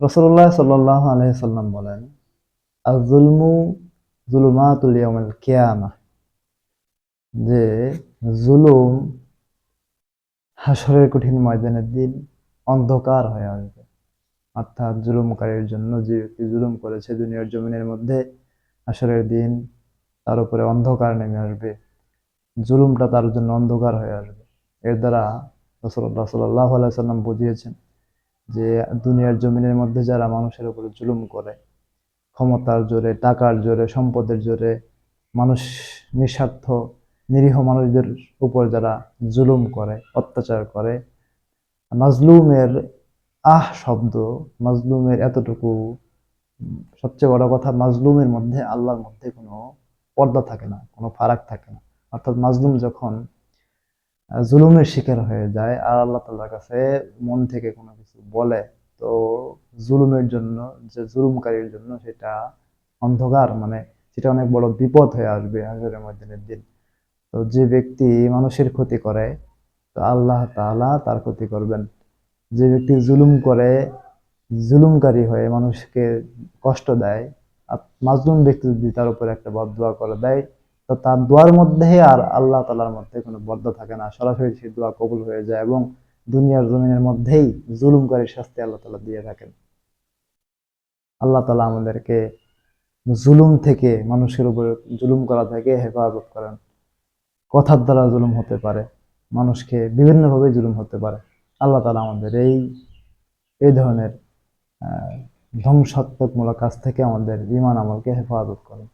রসুল্লাহ সাল্লাহ আলহিসাল্লাম বলেন আর জুলমু জুলুমাতুল কিয়ামা যে জুলুম হাসরের কঠিন ময়দানের দিন অন্ধকার হয়ে আসবে। অর্থাৎ জুলুমকারীর জন্য যে ব্যক্তি জুলুম করেছে দুনিয়ার জমিনের মধ্যে হাসরের দিন তার উপরে অন্ধকার নেমে আসবে। জুলুমটা তার জন্য অন্ধকার হয়ে আসবে। এর দ্বারা রসুল্লাহ সাল্লাহ আলাইসাল্লাম বুঝিয়েছেন যে দুনিয়ার জমিনের মধ্যে যারা মানুষের উপরে জুলুম করে, ক্ষমতার জোরে, টাকার জোরে, সম্পদের জোরে, মানুষ নিঃস্বার্থ, নিরীহ মানুষদের উপর যারা জুলুম করে, অত্যাচার করে, মাজলুমের আহ শব্দ, মাজলুমের এতটুকু, সবচেয়ে বড় কথা মাজলুমের মধ্যে, আল্লাহর মধ্যে কোনো পর্দা থাকে না, কোনো ফারাক থাকে না। অর্থাৎ মাজলুম যখন জুলুমের শিকার হয়ে যায়, আর আল্লাহ তাআলার কাছে মন থেকে কোনো বলে, তো জুলুমের জন্য, যে জুলুমকারীর জন্য সেটা অন্ধকার মানে সেটা অনেক বড় বিপদ হয়ে আসবে হাজারের ময়দানের দিন। তো যে ব্যক্তি মানুষের ক্ষতি করে, তো আল্লাহ তালা তার ক্ষতি করবেন। যে ব্যক্তি জুলুম করে, জুলুমকারী হয়ে মানুষকে কষ্ট দেয়, আর মাজলুম ব্যক্তি যদি তার উপরে একটা বদদোয়া করে দেয়, তো তার দোয়ার মধ্যে আর আল্লাহ তালার মধ্যে কোনো বদ্ধ থাকে না। সরাসরি সেই দোয়া কবুল হয়ে যায় এবং দুনিয়ার জমিনের মধ্যেই জুলুমকারীর শাস্তি আল্লাহ তালা দিয়ে থাকেন। আল্লাহ তালা আমাদেরকে জুলুম থেকে মানুষের উপরে জুলুম করা থেকে হেফাজত করেন। কথার দ্বারা জুলুম হতে পারে, মানুষকে বিভিন্নভাবে জুলুম হতে পারে। আল্লাহ তালা আমাদের এই এই ধরনের ধ্বংসাত্মকমূলক কাজ থেকে আমাদের বিমান আমলকে হেফাজত করেন।